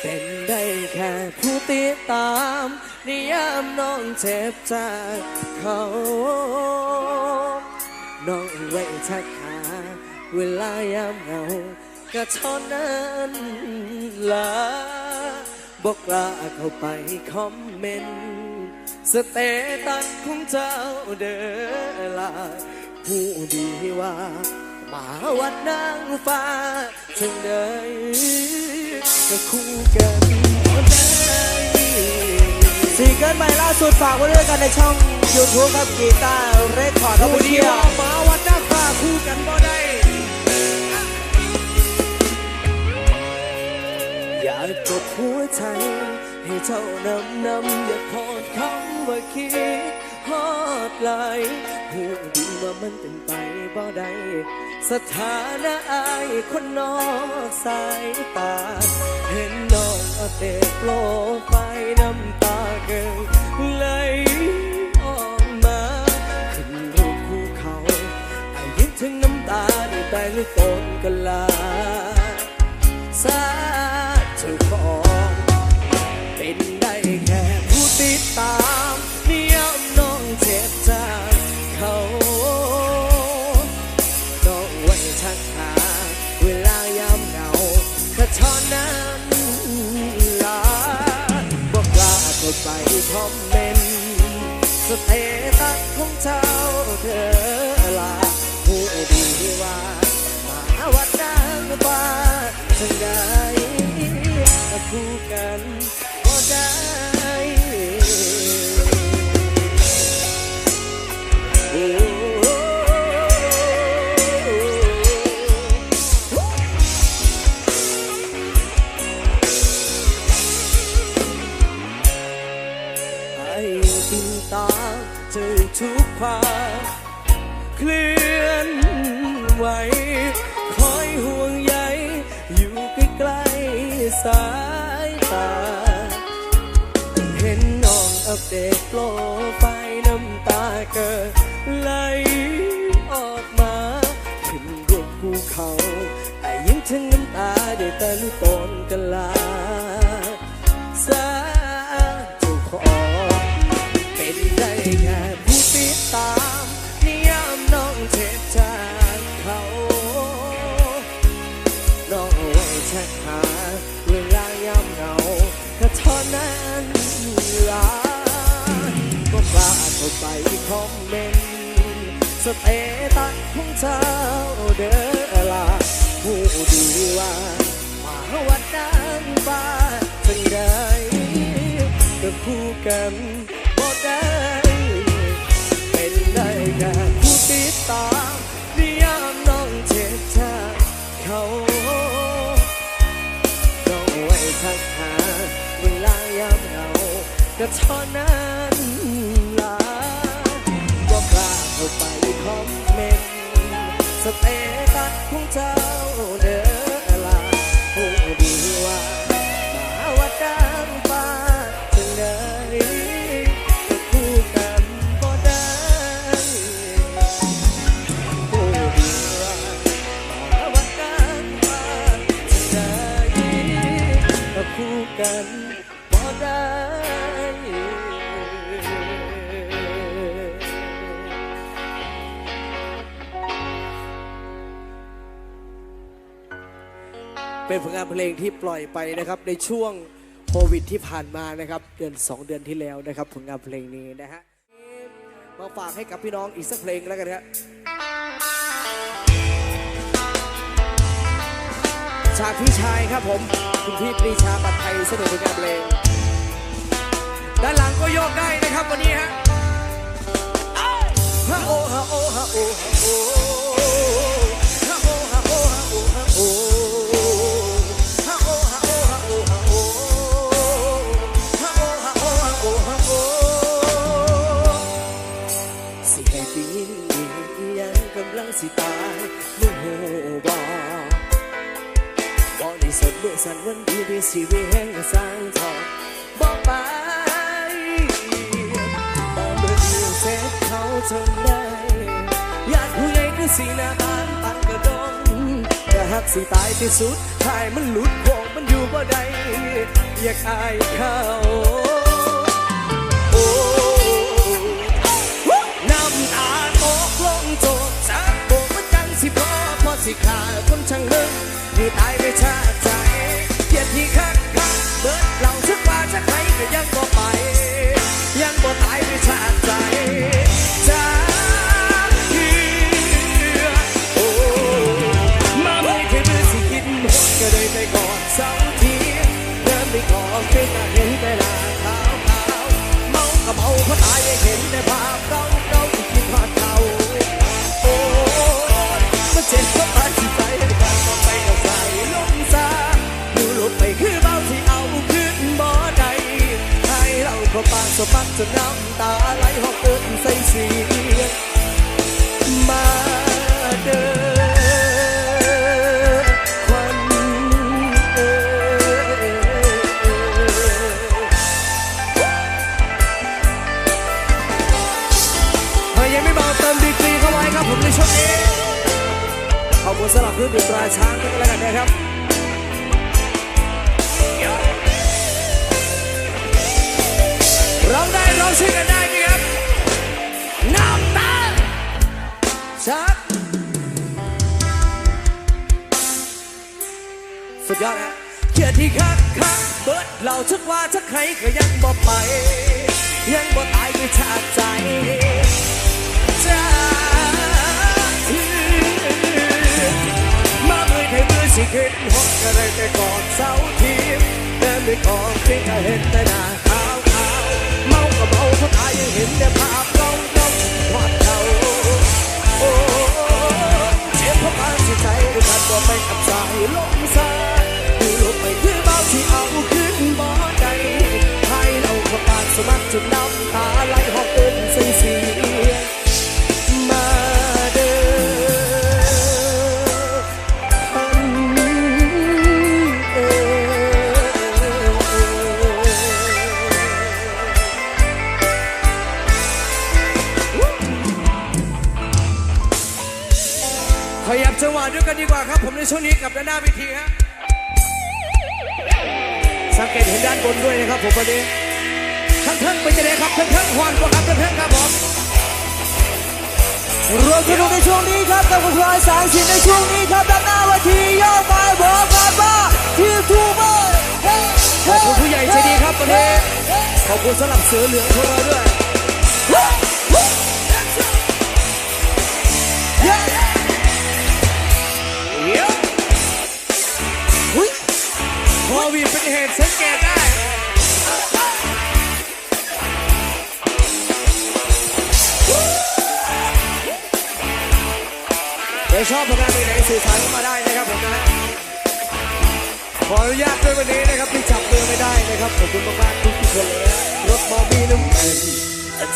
เป็นได้แค่ผู้ติดตามนิยามน้องเจ็บจากเขา น้องไว้ทักหาเวลายามเหงาก็เท่านั้นละบอกลาเข้าไปคอมเมนต์สเตตัสของเจ้าเด้อละผู้ดีว่า มาวัดนางฟ้าจึงได้ ก็คู่กันซิงเกิลใหม่ล่าสุดฝากไว้ด้วยกันในช่อง YouTube ครับกีตาร์เรคคอร์ดออฟผู้ฟิดีเชียว่าลมาวัดนางฟ้าคู่กันบ่ได้อยากกดหัวใจให้เจ้านำนำอย่าพอดคำว่าคิดฮอดไหลายหูดีว่ามันเป็นไปบ่ได้ สถานะอายคนนอกสายตาเห็นน้องเอาแต่โปรไฟน้ำตาเกิงไหลออกมา ขึ้นรูปคู่เขาอายิ้มถึงน้ำตาได้แต่ลูกตนกลาสา สเตตัสของเจ้าเธอลาผู้ดีว่ามาวัดนางฟ้าจังใดคู่กันก็ได้ ไอ้ตินตาเจอทุกความเคลื่อนไหวคอยห่วงใยอยู่ใกล้ๆสายตา เห็นน้องอัปเดตโปรไฟล์น้ำตาเกิดไหลออกมาขึ้นรูปภูเขาแต่ยิ้มถึงน้ำตาได้แต่ลูกตนกันลาสา จากเขาน้องไว้ชักหาเวลายามเหงาก็เท่านั้นลาก็กล้าเข้าไปคอมเมนต์สเตตัสของเจ้าเด้อลาผู้ดีว่ามาวัดนางฟ้าจังได้ก็คู่กันบ่ได้เป็นได้แค่ ดตานิยามน้องเจ็บจากเขาต้องไว้ทักหาเวลายามเหงาก็เท่านั้นล่ะก็กล้าเข้าไปคอมเมนต์สเตตัสของเจ้าเด้อล่ะผู้ดี เป็นผลงานเพลงที่ปล่อยไปนะครับ ในช่วงโควิดที่ผ่านมานะครับเดือน 2 เดือนที่แล้วนะครับ ผลงานเพลงนี้นะฮะมาฝากให้กับพี่น้องอีกสักเพลงแล้วกันครับจากพี่ชายครับผมคุณพี่ปรีชาปัดไทยเสนอผลงานเพลงด้านหลังก็โยกได้นะครับวันนี้ฮะฮะโอฮะโอฮะโอฮะโอ สันวันดีได้สิเวแห่งสร้างทองบ่ไปบ่เมื่อเดียวเสร็จเขาจนได้ญาติผู้ใหญ่คือสีหน้าบ้านปักกระดงก็หักสิตายที่สุดทายมันหลุดโค้งมันอยู่บ่ได้อยากอายเขาโอ้น้ำตาตกลงจกสักโบกมันจังสิพอพอสิขาคนช่างเลิกที่ตายไปชาติ เกียดที่คักคักเบิดเราชักว่าชักใครก็ยังบ่ไป ยังบ่ตายไปชาติใจจากเทือโอ้มาไม่เคยเบื่อสิกินหมดก็เลยไปก่อนเสาทีเดินไปขอเพียงแต่เห็นแต่หน้าขาวขาวเมาก็เมาเพราะตายเห็นแต่ภาพเราเรา จนน้ำตาไหลหอบเอินใส่เสียงมาเดินคนเอ่ยเฮ้ยยังไม่เบาเติมดีกรีเข้าไว้ครับผมในช่วงนี้ขอบคุณสำหรับเรื่องดื่มตราช้างกันแล้วกันนะครับ ร้องได้ร้อกันได้ไหมครับน้ำตาชักสุดยอดนะเกียรติคักคักเบิดเราชักว่าชักใครก็ยังบ่ไป ยังบ่ตายด้วยชาใจจากที่มาเมื่อไทยเมื่อสิขึ้นหกก็เลยไปกอดเสาทียมเดินไปกอดที่ก็เห็นแต่หน้า ก็เมาเพราะตายยังเห็นแต่ภาพเราเราทอดเขาโอ้เจ็บเพราะความสิใจด้วยกันตัวไปกับสายลมสาย กับด้านหน้าเวทีฮะสังเกตเห็นด้านบนด้วยนะครับผมวันนี้ทั้งเทิงเป็นจะไงครับทั้งเทิงหวานกว่าครับทั้งเทิงครับผมรวมสนุกในช่วงนี้ครับกับคุณพลอยสารสินในช่วงนี้ครับด้านหน้าเวทีโยกไปบอกกันว่าทีมทูเบอร์เฮ้ขอบคุณผู้ใหญ่ใจดีครับวันนี้ขอบคุณสำหรับเสือเหลืองของเราด้วย เป็นเหตุสังเกตได้เดี๋ยวชอบผลงานไหนสื่อสารเข้ามาได้นะครับผมนะขออนุญาตด้วยวันนี้นะครับที่จับมือไม่ได้นะครับขอบคุณมากๆทุกๆคนเลยนะรถบอบี้น้ำมัน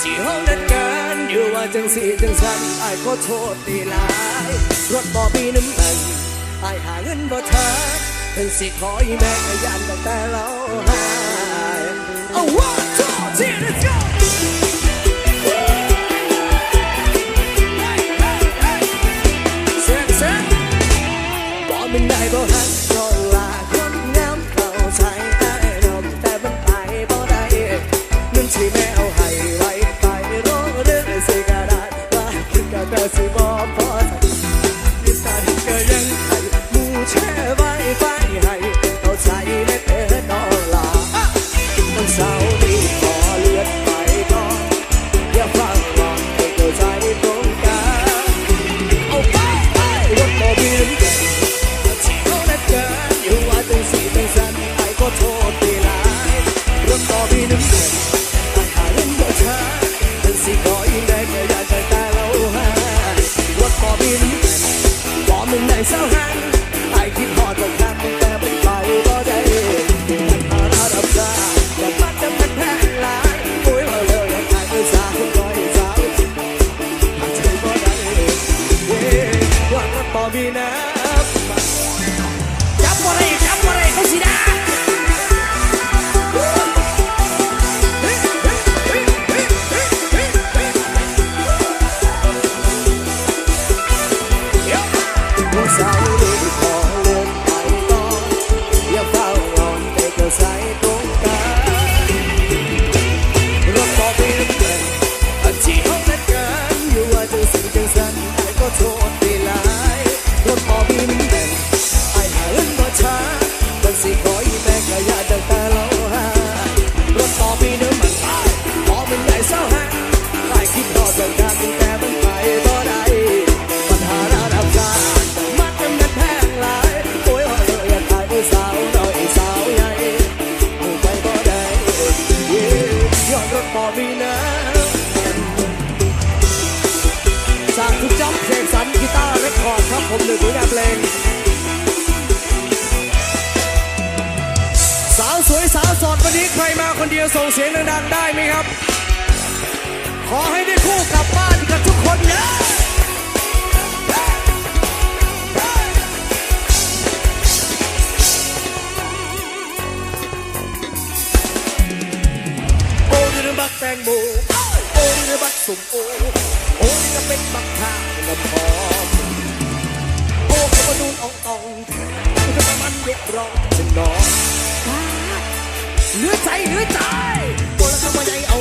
ที่ห้องนั้นกันอยู่ว่าจังสีจังสันไอ้ขอโทษดีหลาย รถบอบี้น้ำมันไอ้หาเงินบ่ทัน เป็นสิขอยแม่ก็ยันตั้งแต่เราหายเอา one two three let's go เฮ้ยงเสียงบอกมันได้บ่ มีน้ำจากทุกจัอบเสกสรนกีตาร์และคอร์ดครับผมหนึ่งผลงานเพลงสาวสวยสาวสดวันนี้ใครมาคนเดียวส่งเสียงดังๆได้ไหมครับ ขอให้ได้คู่กลับบ้านกับทุกคนนะ งโมโอ้นี่นะบักสุมโอโอ้ยจะเป็นบักทาวน้ำพอมโอ้ยมาดูอ่องอ่องจะมามันยกร้องฉันนอนเหลือใจเหลือใจโบแล้วทำไมใจเอา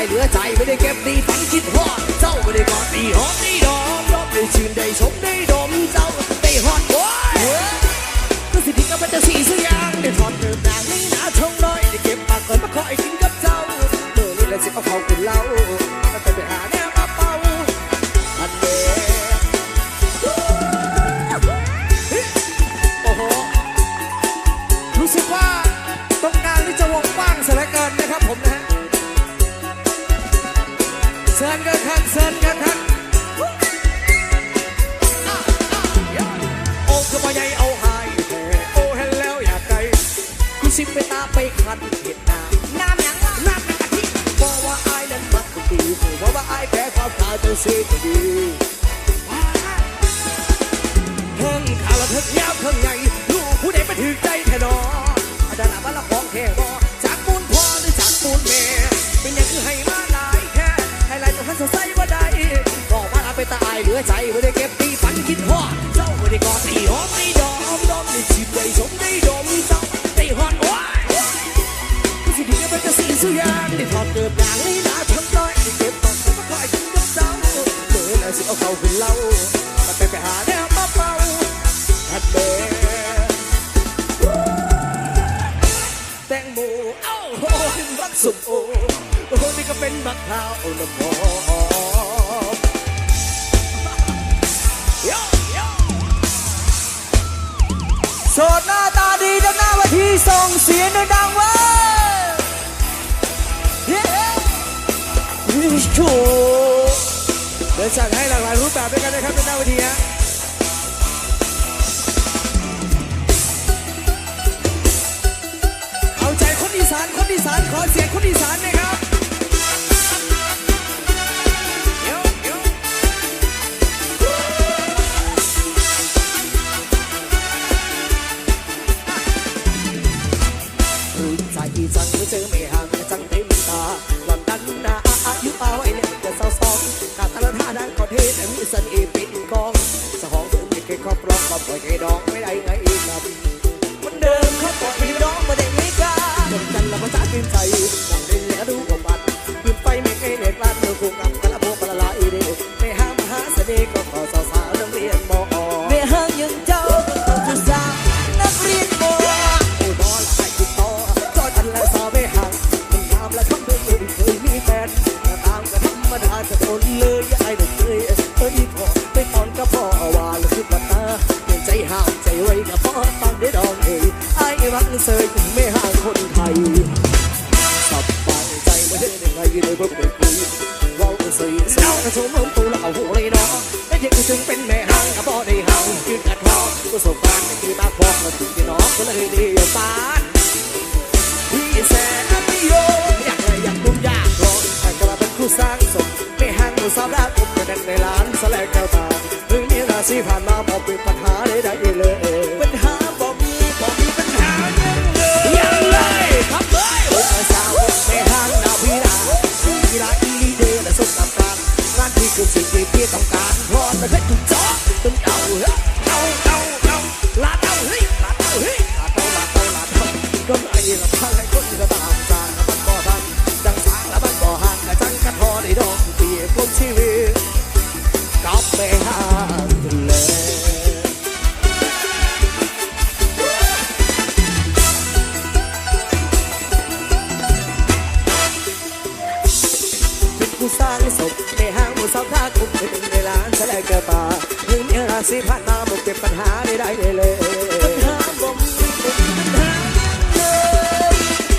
าแล้วเป็นตาอายเหลือใจไม่ได้เก็บดีฝังคิดฮอดเจ้าไม่ได้กอดดีหอมดีดอมรอบได้ชื่นได้ชมได้ดมเจ้าได้ฮอดโว้ยก็สิที่ก็มันจะสีสุยางได้ถอดเติม อใจไม่ได้เก็บตีฝันคิดพ่อเจ้าไม่ได้กอดตีหอมไม่ดอมดอมได้ชิมได้ชมได้ดมเจ้าได้หอนว้ายผู้สิดีก็เป็นจะสีสุยางได้ถอดเกือบอย่างนี้นะทำน้อยได้เก็บตอนก็มาคอยกินกับเจ้าเมื่อแล้วสิเอาเขาขึ้นเล่ามาไปไปหาแนวมาเป่าฮัดเบแตงโมเอ้าโอ้ยบักสุมโอโอ้นี่ก็เป็นบักข้าวน้ำหอม โสดหน้าตาดีด้านหน้าเวทีส่งเสียงดังๆว้ยเย้โชเดินสั่งให้หลากหลายรูปแบบด้วยกันนะครับในหน้าเวทีฮะเอาใจคนอีสานคนอีสานขอเสียงคนอีสานน่อยครับ กาตละท่าดังก็เทแต่มีเสน่ห์เป็ ไม่ได้ยังเลยเพิ่งไปคุยว่าเสยเสยกระชมล้มตัวแล้วเอาหัวเลยเนาะแล้วยังถึงเป็นแม่ห่างก็พอได้ห่างยืนกัดคอประสบการณ์ไม่คือตาพอกมาถึงที่น้องก็เลยดีสานพี่แสนนิยมอยากเลยอยากนุ่มอยากรอแต่กลับเป็นคู่สร้างสมไม่ห่างมือสาวรักผมกระเด็นในร้านสลายแก้วตาเรื่องนี้ราศีผ่านมาบอกเป็นปัญหาได้ได้เลยปัญหาบ่มีบ่มีปัญหายังเลยยังเลยครับเลยสาวไม่ห่างนาพี่ นาพี่นาอีลีเดย์และสุดตำการงานที่คือสิ่งที่พี่ต้องการพราะไม่เคยถูกจาะต้องเอาเฮ้ยเอาเอาเอาลาเอาเฮ้ยลาเอาเฮ้ยลาเอาลาเอาลาเอาก็ไม่ละพาให้คนก็ตามจาม ถึงเมื่อราศีผ่านมาหมดเก็บปัญหาได้ได้เลยปัญหาบ่มีบ่มีปัญหาเลย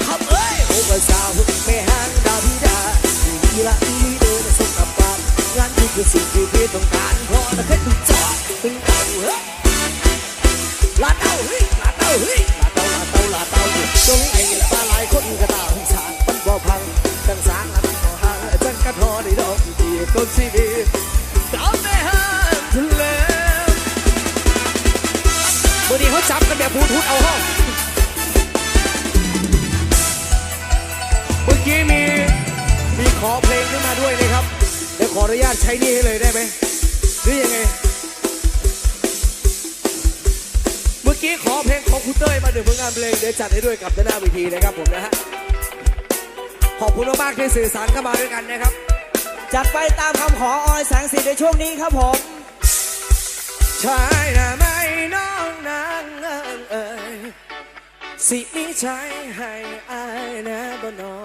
ขับเอ้ยโอ้ภาษาวไม่ห่างดาวพิดาดีละดีเดินส่งกลับบ้านงานที่คือสิ่งที่พี่ต้องการ ยวจัดให้ด้วยกับด้านหน้าเวทีนะครับผมนะฮะขอบคุณมากๆที่สื่อสารเข้ามาด้วยกันนะครับจัดไปตามคำขอออยแสงสีในช่วงนี้ครับผมชายนะไม่น้องนางเอ๋ยสิมีใจให้อายนะบ่นอ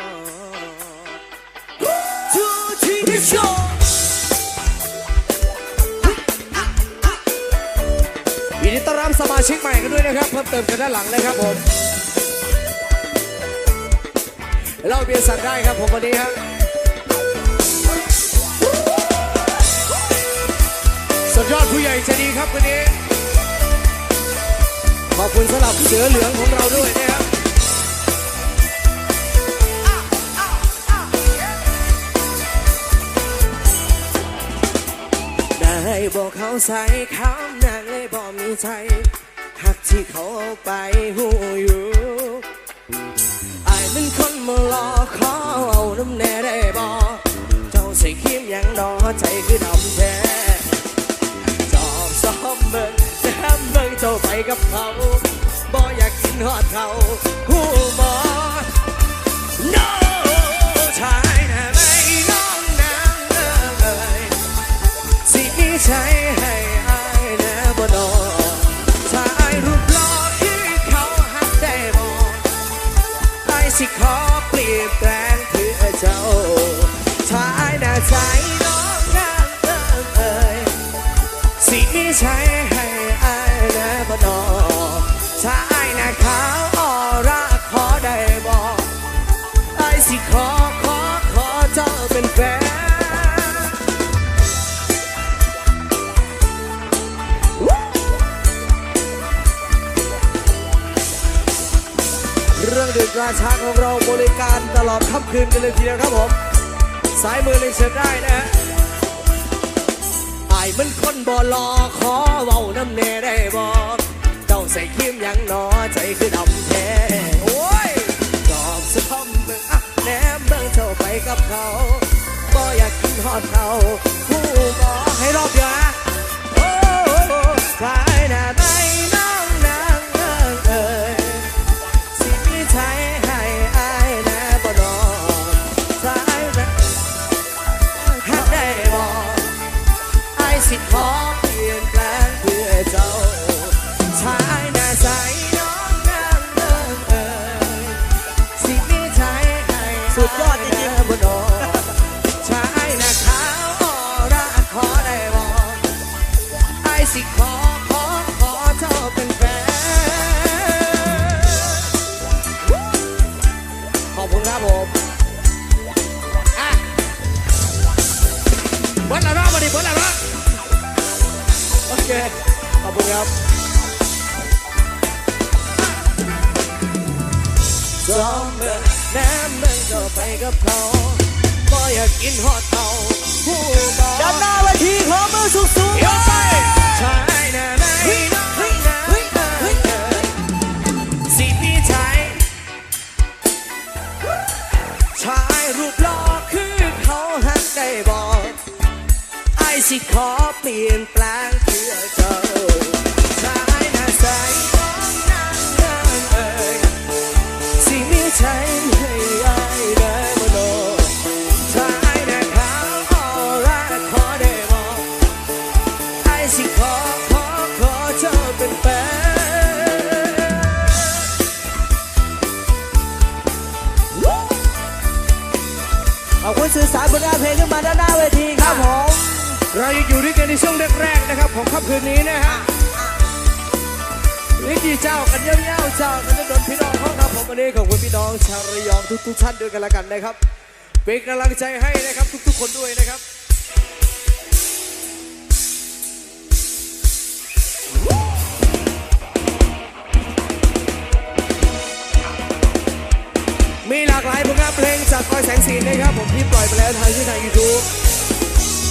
ทูทีโชยินดีต้อนรับสมาชิกใหม่กันด้วยนะครับ เพิ่มเติมกันด้านหลังนะครับผม เราเบียร์สั่งได้ครับผมวันนี้ครับสุดยอดผู้ใหญ่ใจดีครับวันนี้ ขอบคุณสำหรับเสือเหลืองของเราด้วยนะครับได้บอกเขาใส่คำนางเลยบอกมีใจหักที่เขาเอาไปหูอยู่ เป็นคนมาหลอกขอเอาน้ำแน่ได้บอกเจ้าใส่ครีมยังดอใจคือดำแท้จอบซ้อมเบิ่งแซมเบิ่งเจ้าไปกับเขาบ่อยากกินฮอดเขาหูบอ No ชายนะไม่น้องนางเอ่ยสิมีใจ เพื่อเจ้าชายหน้าใจน้องงามเอิงเอ่ยสิมีใช่ ราชาของเราบริการตลอดค่ำคืนกันเลยทีเดียวครับผมสายมือเลยเชิญได้นะฮะไอายมันคนบ่รอขอเว้าน้ำเนได้บอกเจ้าใส่ครีมหยังหนอใจคือดำแท้โอ้ยจอบสะพอมเบิ่งอะแหนมเบิ่งเจ้าไปกับเขาบ่อยากกินฮอดเขาผู้บ่ คุณครับซ้อมเมื่อแนมเมื่อก็ไปกับเขาบ่อยากกินฮอดเขาผู้บอกด้านหน้าเวทีขอมือสูงสูงเดี๋ยวไปชายหน้าไหนน้องหน้าเอ่ยสิพี่ชายชายรูปหล่อคือเขาหักได้บอกไอ้สิขอเปลี่ยนแปลง ยังอยู่ด้วยกันในช่วงแรกๆนะครับของค่ำคืนนี้นะฮะลิกีเจ้ากันเย้าๆเจ้ากันจะโดนพี่น้องเขาครับผมวันนี้ขอบคุณพี่น้องชาวระยองทุกๆท่านด้วยกันละกันนะครับเป็นกำลังใจให้นะครับทุกๆคนด้วยนะครับมีหลากหลายผลงานเพลงจากคอยแสงสีนะครับผมที่ปล่อยไปแล้วทางที่ทางยูทูบ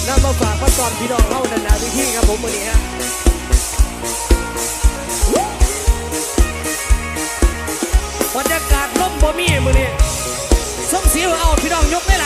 นำมาฝากมาก่อนพี่น้องเข้านานาวิธีครับผมวันนี้ฮะบรรยากาศล่มบ่มีมือนี้ส่งเสีเอาพี่น้องยกไม่ไหล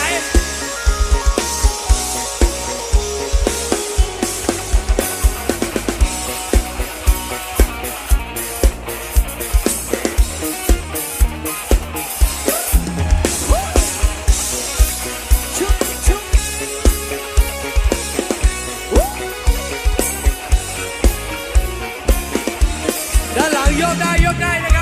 Yokai, yokai, yokai.